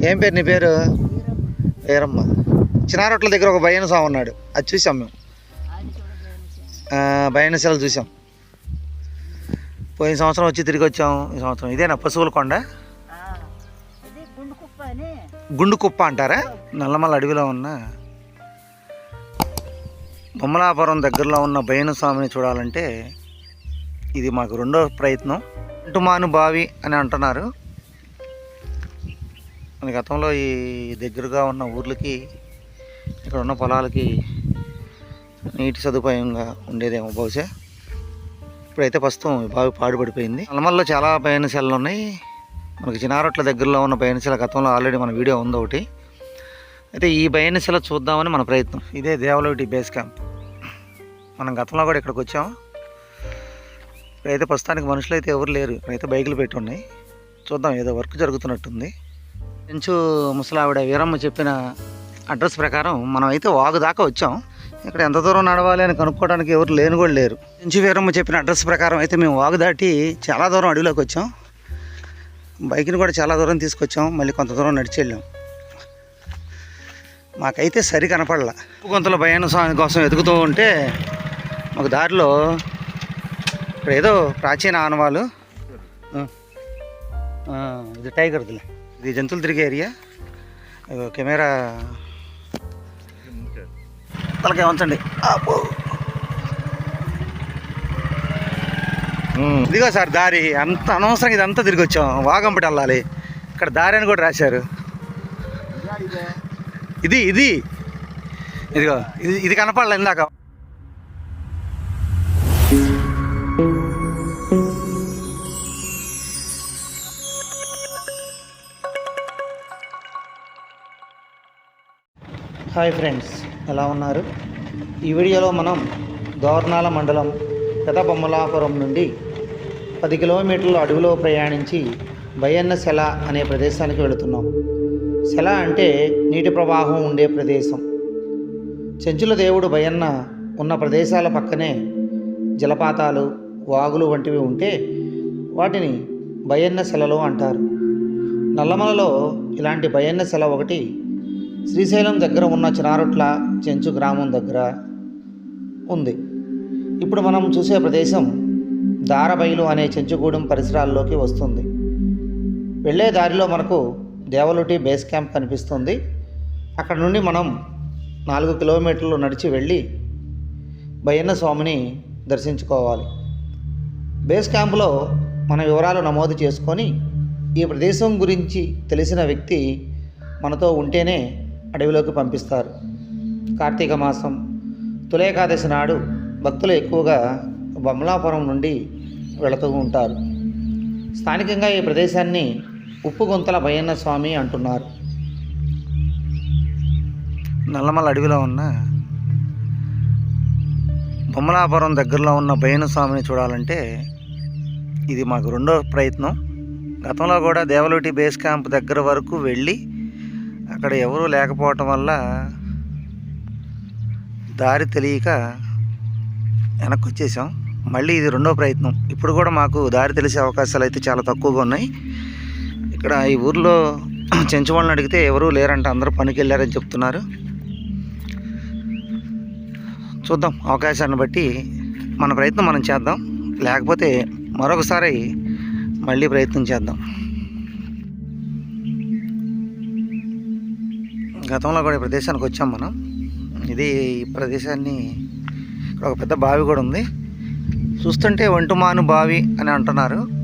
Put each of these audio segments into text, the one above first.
ఏం పేరు నీ పేరు? వీరమ్మ. చిన్నారొట్ల దగ్గర ఒక భయన స్వామి ఉన్నాడు. అది చూసాం మేము. భయనశాల చూసాం. పోయిన సంవత్సరం వచ్చి తిరిగి వచ్చాం. ఈ సంవత్సరం ఇదేనా? పశువుల కొండ? గుండు కుప్ప అంటారా? నల్లమల్ల అడవిలో ఉన్న బొమ్మలాపురం దగ్గరలో ఉన్న భయన స్వామిని చూడాలంటే ఇది మాకు రెండో ప్రయత్నం. అంటుమాను బావి అని అంటున్నారు. గతంలో ఈ దగ్గరగా ఉన్న ఊర్లకి ఇక్కడ ఉన్న పొలాలకి నీటి సదుపాయంగా ఉండేదేమో బహుశా. ఇప్పుడైతే ప్రస్తుతం బావి పాడుపడిపోయింది. అలమల్లో చాలా పయనశాలలు ఉన్నాయి. మనకి చిన్నారొట్ల దగ్గరలో ఉన్న పయనశాల గతంలో ఆల్రెడీ మన వీడియో ఉంది ఒకటి. అయితే ఈ బయనశిల చూద్దామని మన ప్రయత్నం. ఇదే దేవలోటి బేస్ క్యాంప్. మనం గతంలో కూడా ఇక్కడికి వచ్చాం. ఇప్పుడైతే ప్రస్తుతానికి మనుషులు అయితే ఎవరు లేరు. ఇక్కడైతే బైకులు పెట్టి ఉన్నాయి. చూద్దాం ఏదో వర్క్ జరుగుతున్నట్టుంది. పెంచు ముసలావిడ వీరమ్మ చెప్పిన అడ్రస్ ప్రకారం మనం అయితే వాగు దాకా వచ్చాం. ఇక్కడ ఎంత దూరం నడవాలి అని కనుక్కోవడానికి ఎవరు లేని కూడా లేరు. పెంచు వీరమ్మ చెప్పిన అడ్రస్ ప్రకారం అయితే మేము వాగు దాటి చాలా దూరం అడవిలోకి వచ్చాం. బైక్ని కూడా చాలా దూరం తీసుకొచ్చాం. మళ్ళీ కొంత దూరం నడిచి వెళ్ళాం. మాకైతే సరి కనపడలా. కొంతలో భయాన స్వామి కోసం ఎదుగుతూ ఉంటే మాకు దారిలో ఇక్కడ ఏదో ప్రాచీన ఆనవాలు. ఇది టైగర్దిలే. ఇది జంతువులు తిరిగే ఏరియా. కెమెరా. తలకే ఉంచండి ఇదిగో సార్ దారి. అంత అనవసరంగా ఇదంతా తిరిగి వచ్చాం. వాగంపటి వెళ్ళాలి. ఇక్కడ దారి అని కూడా రాశారు. ఇది ఇది. ఇదిగో ఇది ఇది కనపడలే ఇందాక. హాయ్ ఫ్రెండ్స్ ఎలా ఉన్నారు? ఈ వీడియోలో మనం దోర్నాల మండలం పెదబొమ్మలాపురం నుండి పది కిలోమీటర్ల అడవిలో ప్రయాణించి బయన్న సెల అనే ప్రదేశానికి వెళుతున్నాం. సెల అంటే నీటి ప్రవాహం ఉండే ప్రదేశం. చెంచుల దేవుడు బయన్న ఉన్న ప్రదేశాల పక్కనే జలపాతాలు వాగులు వంటివి ఉంటే వాటిని బయన్న సెలలు అంటారు. నల్లమలలో ఇలాంటి భయన్న శల ఒకటి శ్రీశైలం దగ్గర ఉన్న చినారుట్ల చెంచు గ్రామం దగ్గర ఉంది. ఇప్పుడు మనం చూసే ప్రదేశం దారబైలు అనే చెంచుగూడెం పరిసరాల్లోకి వస్తుంది. వెళ్ళే దారిలో మనకు దేవలుటి బేస్ క్యాంప్ కనిపిస్తుంది. అక్కడ నుండి మనం నాలుగు కిలోమీటర్లు నడిచి వెళ్ళి భయన్న స్వామిని దర్శించుకోవాలి. బేస్ క్యాంపులో మన వివరాలు నమోదు చేసుకొని ఈ ప్రదేశం గురించి తెలిసిన వ్యక్తి మనతో ఉంటేనే అడవిలోకి పంపిస్తారు. కార్తీక మాసం తులేకాదశి నాడు భక్తులు ఎక్కువగా బొమ్మలాపురం నుండి వెళుతూ ఉంటారు. స్థానికంగా ఈ ప్రదేశాన్ని ఉప్పు గుంతల భయన్న స్వామి అంటున్నారు. నల్లమల అడవిలో ఉన్న బొమ్మలాపురం దగ్గరలో ఉన్న భయన స్వామిని చూడాలంటే ఇది మాకు రెండో ప్రయత్నం. గతంలో కూడా దేవలోటి బేస్ క్యాంప్ దగ్గర వరకు వెళ్ళి అక్కడ ఎవరూ లేకపోవటం వల్ల దారి తెలియక వెనక్కి వచ్చేసాం. మళ్ళీ ఇది రెండో ప్రయత్నం. ఇప్పుడు కూడా మాకు దారి తెలిసే అవకాశాలు అయితే చాలా తక్కువగా ఉన్నాయి. ఇక్కడ ఈ ఊర్లో చెంచు వాళ్ళని అడిగితే ఎవరూ లేరంట అందరూ పనికి వెళ్ళారని చెప్తున్నారు. చూద్దాం అవకాశాన్ని బట్టి మన ప్రయత్నం మనం చేద్దాం. లేకపోతే మరొకసారి మళ్ళీ ప్రయత్నం చేద్దాం. గతంలో కూడా ఈ ప్రదేశానికి వచ్చాం మనం. ఇది ఈ ప్రదేశాన్ని ఇక్కడ ఒక పెద్ద బావి కూడా ఉంది. చూస్తుంటే ఒంటుమాను బావి అని అంటున్నారు.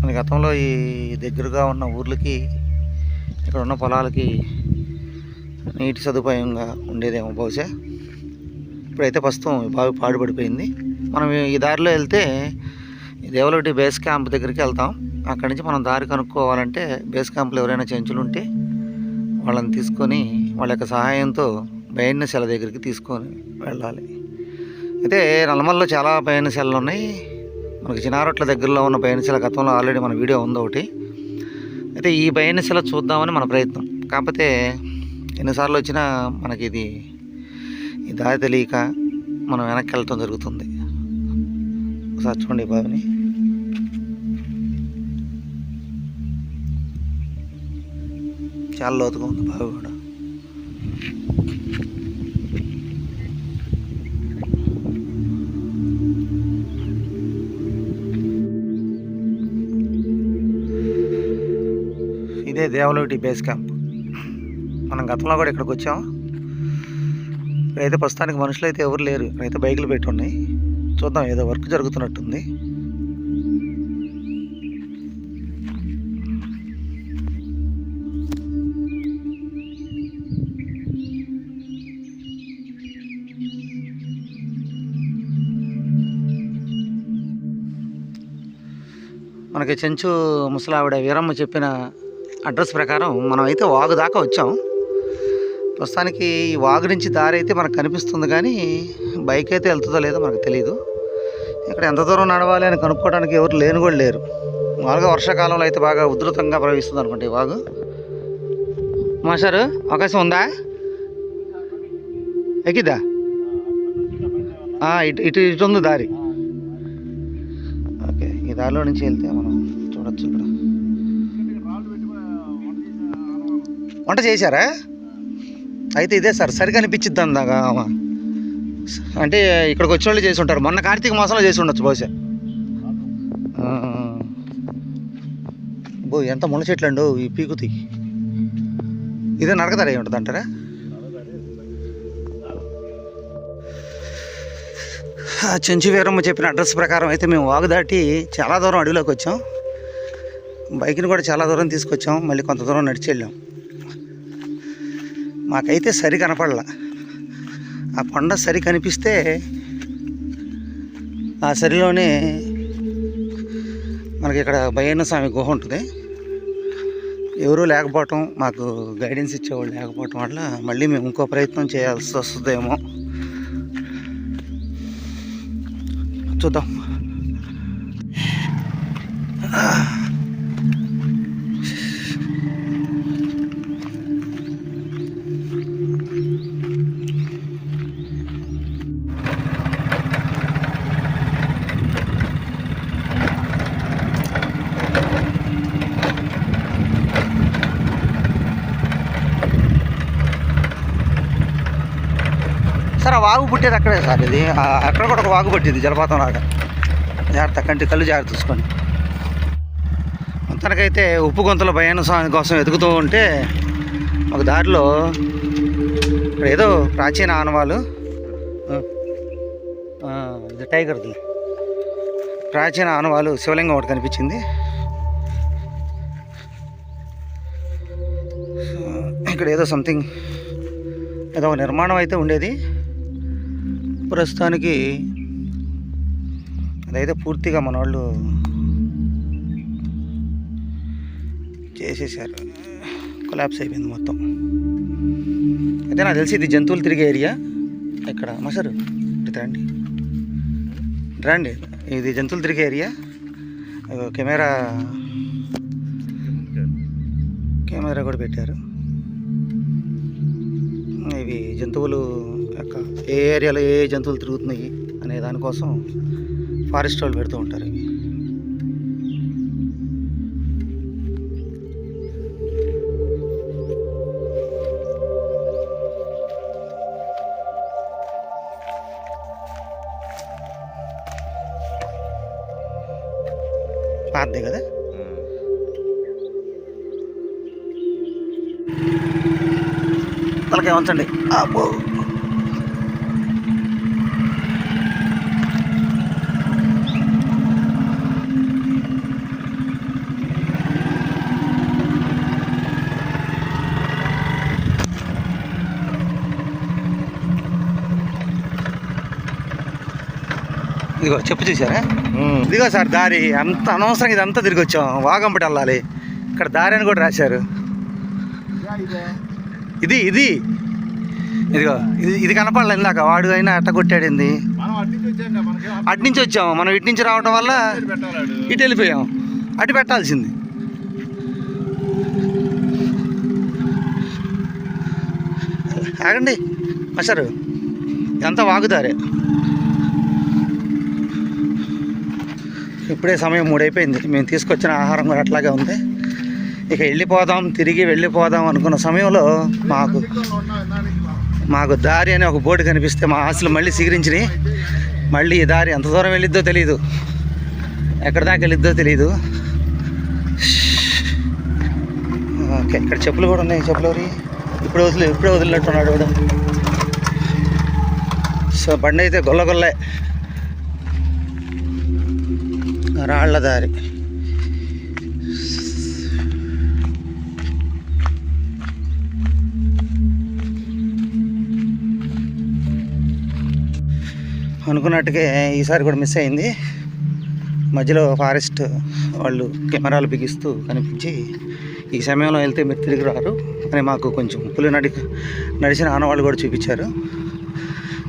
మన గతంలో ఈ దగ్గరగా ఉన్న ఊర్లకి ఇక్కడ ఉన్న పొలాలకి నీటి సదుపాయంగా ఉండేదేమో బహుశా. ఇప్పుడైతే ప్రస్తుతం ఈ బావి పాడుపడిపోయింది. మనం ఈ దారిలో వెళ్తే దేవలటి బేస్ క్యాంప్ దగ్గరికి వెళ్తాం. అక్కడి నుంచి మనం దారి కనుక్కోవాలంటే బేస్ క్యాంప్లో ఎవరైనా చెంచులు ఉంటే వాళ్ళని తీసుకొని వాళ్ళ యొక్క సహాయంతో బయన్నశల దగ్గరికి తీసుకొని వెళ్ళాలి. అయితే నల్లమల్లో చాలా పయనశాలలు ఉన్నాయి. మనకి చినారొట్ల దగ్గరలో ఉన్న పయనశాల గతంలో ఆల్రెడీ మన వీడియో ఉంది ఒకటి. అయితే ఈ పయనశాల చూద్దామని మన ప్రయత్నం. కాకపోతే ఎన్నిసార్లు వచ్చినా మనకి ఇది ఈ దారి తెలియక మనం వెనక్కి వెళ్ళటం జరుగుతుంది. ఒకసారి చూడండి బాబుని చాలా లోతుగా ఉంది బావి కూడా. ఇదే దేవలోటి బేస్ క్యాంప్. మనం గతంలో కూడా ఇక్కడికి వచ్చాం అయితే ప్రస్తుతానికి మనుషులు అయితే ఎవరు లేరు. అయితే బైకులు పెట్టి ఉన్నాయి చూద్దాం ఏదో వర్క్ జరుగుతున్నట్టుంది. మనకి చెంచు ముసలావిడ వీరమ్మ చెప్పిన అడ్రస్ ప్రకారం మనం అయితే వాగు దాకా వచ్చాం. ప్రస్తుతానికి ఈ వాగు నుంచి దారి అయితే మనకు కనిపిస్తుంది కానీ బైక్ అయితే వెళ్తుందో లేదో మనకు తెలియదు ఇక్కడ ఎంత దూరం నడవాలి అని కనుక్కోవడానికి ఎవరు లేని కూడా లేరు. మామూలుగా వర్షాకాలంలో అయితే బాగా ఉధృతంగా ప్రవహిస్తుంది అనుకుంటే ఈ వాగు. మాస్టారు అవకాశం ఉందా? ఎక్కిద్దా? ఇటు ఇటు ఇటు ఉంది దారి. దారిలో నుంచి వెళ్తే మనం చూడొచ్చు ఇక్కడ. వంట చేశారా? అయితే ఇదే సార్ సరిగా అనిపించిద్ది అందాక అంటే ఇక్కడికి వచ్చిన వాళ్ళు చేసి ఉంటారు. మొన్న కార్తీక మాసంలో చేసి ఉండొచ్చు బహుశా. బో ఎంత ముళ్ళ చెట్లు అండు ఈ పీకుతి. ఇదే నడకదారి అయి ఉంటుంది అంటారా చెంచు వీరమ్మ చెప్పిన అడ్రస్ ప్రకారం అయితే మేము వాగు దాటి చాలా దూరం అడవిలోకి వచ్చాం. బైక్ని కూడా చాలా దూరం తీసుకొచ్చాం. మళ్ళీ కొంత దూరం నడిచి వెళ్ళాం. మాకైతే సరి కనపడలా. ఆ కొండ సరి కనిపిస్తే ఆ సరిలోనే మనకి ఇక్కడ భయన్న స్వామి గుహ ఉంటుంది. ఎవరూ లేకపోవటం మాకు గైడెన్స్ ఇచ్చేవాళ్ళు లేకపోవటం వల్ల మళ్ళీ మేము ఇంకో ప్రయత్నం చేయాల్సి వస్తుందేమో. చూద్దాం సార్ ఆ వాగు పుట్టేది అక్కడే సార్. ఇది అక్కడ కూడా ఒక వాగు పట్టింది జలపాతం లాగా. జాగ్రత్త కంటి కళ్ళు జాగ్రత్త చూసుకోండి. మొత్తానికైతే ఉప్పు గొంతుల భయాన స్వామి కోసం వెతుకుతూ ఉంటే ఒక దారిలో ఇక్కడ ఏదో ప్రాచీన ఆనవాలు ఇది టైగర్ది ప్రాచీన ఆనవాలు శివలింగం ఒకటి కనిపించింది. ఇక్కడ ఏదో సంథింగ్ ఏదో ఒక నిర్మాణం అయితే ఉండేది. ప్రస్తుతానికి అదైతే పూర్తిగా మన వాళ్ళు చేసేసారు. కొలాప్స్ అయిపోయింది మొత్తం. అయితే నాకు తెలిసి ఇది జంతువులు తిరిగే ఏరియా? ఇక్కడ మసరు. రండి. రండి. ఇది జంతువులు తిరిగే ఏరియా? కెమెరా కెమెరా కూడా పెట్టారు. ఇవి జంతువులు యొక్క ఏ ఏరియాలో ఏ జంతువులు తిరుగుతున్నాయి అనే దానికోసం ఫారెస్ట్ వాళ్ళు పెడుతూ ఉంటారు ఇవి. పాతదే కదా? తలకాయ ఉంచండి అబ్బో. ఇదిగో చెప్పు చూసారా ఇదిగో సార్ దారి. అంత అనవసరంగా ఇదంతా తిరిగి వచ్చాం. వాగంపటి వెళ్ళాలి. ఇక్కడ దారి అని కూడా రాశారు. ఇది ఇది. ఇదిగో ఇది ఇది కనపడలే ఇందాక. వాడు అయినా అట్ట కొట్టాడింది. అటు నుంచి వచ్చాం. మనకి అటు నుంచి వచ్చాం మనం ఇటు నుంచి రావడం వల్ల ఇటు వెళ్ళిపోయాం. అటు పెట్టాల్సింది. ఆగండి. అసలు ఎంత వాగుదారే. ఇప్పుడే సమయం మూడైపోయింది. మేము తీసుకొచ్చిన ఆహారం కూడా అట్లాగే ఉంది. ఇక వెళ్ళిపోదాం తిరిగి వెళ్ళిపోదాం అనుకున్న సమయంలో మాకు మాకు దారి అని ఒక బోర్డు కనిపిస్తే మా ఆశలు మళ్ళీ సిగిరించినాయి. మళ్ళీ ఈ దారి ఎంత దూరం వెళ్ళిద్దో తెలియదు ఎక్కడ దాకా వెళ్ళిద్దో తెలియదు ఓకే ఇక్కడ చెప్పులు కూడా ఉన్నాయి. చెప్పులు ఎవరి? ఇప్పుడు వదిలి ఇప్పుడే వదిలినట్టున్నాడు సో బండి అయితే గొల్ల గొల్లే. రాళ్ళ దారి. అనుకున్నట్టుగా ఈసారి కూడా మిస్ అయింది. మధ్యలో ఫారెస్ట్ వాళ్ళు కెమెరాలు బిగిస్తూ కనిపించి ఈ సమయంలో వెళ్తే మీరు తిరిగి రారు అని మాకు కొంచెం పులి నడి నడిచిన ఆనవాళ్ళు కూడా చూపించారు.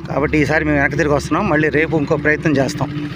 కాబట్టి ఈసారి మేము వెనక్కి తిరిగి వస్తున్నాం. మళ్ళీ రేపు ఇంకో ప్రయత్నం చేస్తాం.